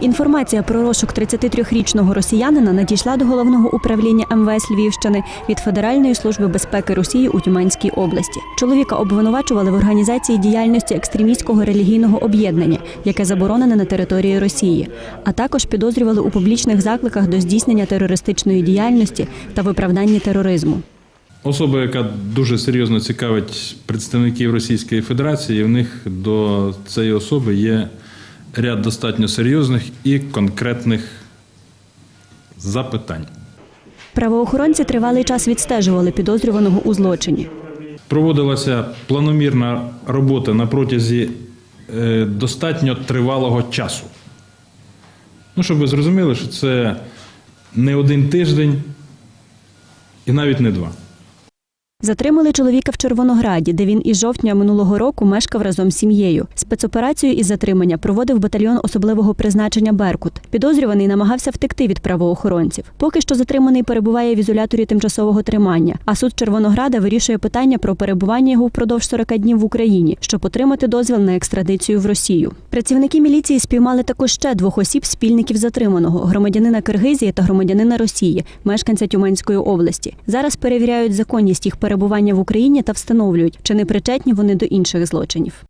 Інформація про розшук 33-річного росіянина надійшла до головного управління МВС Львівщини від Федеральної служби безпеки Росії у Тюменській області. Чоловіка обвинувачували в організації діяльності екстремістського релігійного об'єднання, яке заборонене на території Росії, а також підозрювали у публічних закликах до здійснення терористичної діяльності та виправданні тероризму. Особа, яка дуже серйозно цікавить представників Російської Федерації, в них до цієї особи є ряд достатньо серйозних і конкретних запитань. Правоохоронці тривалий час відстежували підозрюваного у злочині. Проводилася планомірна робота на протязі е, достатньо тривалого часу. Ну, щоб ви зрозуміли, що це не один тиждень і навіть не два. Затримали чоловіка в Червонограді, де він із жовтня минулого року мешкав разом з сім'єю. Спецоперацію із затримання проводив батальйон особливого призначення Беркут. Підозрюваний намагався втекти від правоохоронців. Поки що затриманий перебуває в ізоляторі тимчасового тримання. А суд Червонограда вирішує питання про перебування його впродовж 40 днів в Україні, щоб отримати дозвіл на екстрадицію в Росію. Працівники міліції спіймали також ще двох осіб спільників затриманого громадянина Киргизії та громадянина Росії, мешканця Тюменської області. Зараз перевіряють законність їх перебування в Україні та встановлюють, чи не причетні вони до інших злочинів.